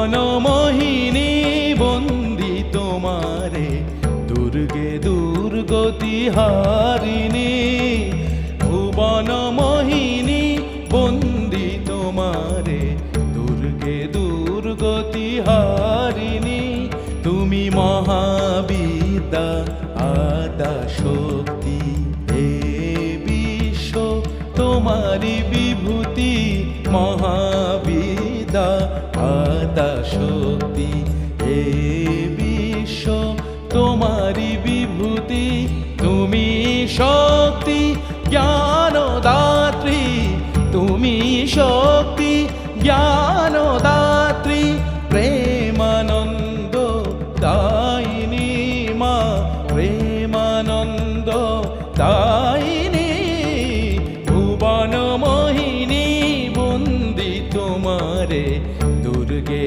ভুবন মোহিনী বন্দি তোমারে, দুর্গে দুর্গতি হারিণী। ভুবন মোহিনী বন্দি তোমারে, দুর্গে দুর্গতি হারিণী। তুমি মহাবিদ্যা, আদা শক্তি, হে বিশ্ব তোমারি বিভূতি মহাবিদ্যা, আদা সত্যি হে বিশ্ব তোমারি বিভূতি, তুমি শক্তি জ্ঞান দাত্রী তুমি শক্তি জ্ঞান দাত্রী প্রেমানন্দ, দায়িনী মা, প্রেমানন্দ, দায়িনী, ভুবন মোহিনী, বন্দি তোমারে, দুর্গে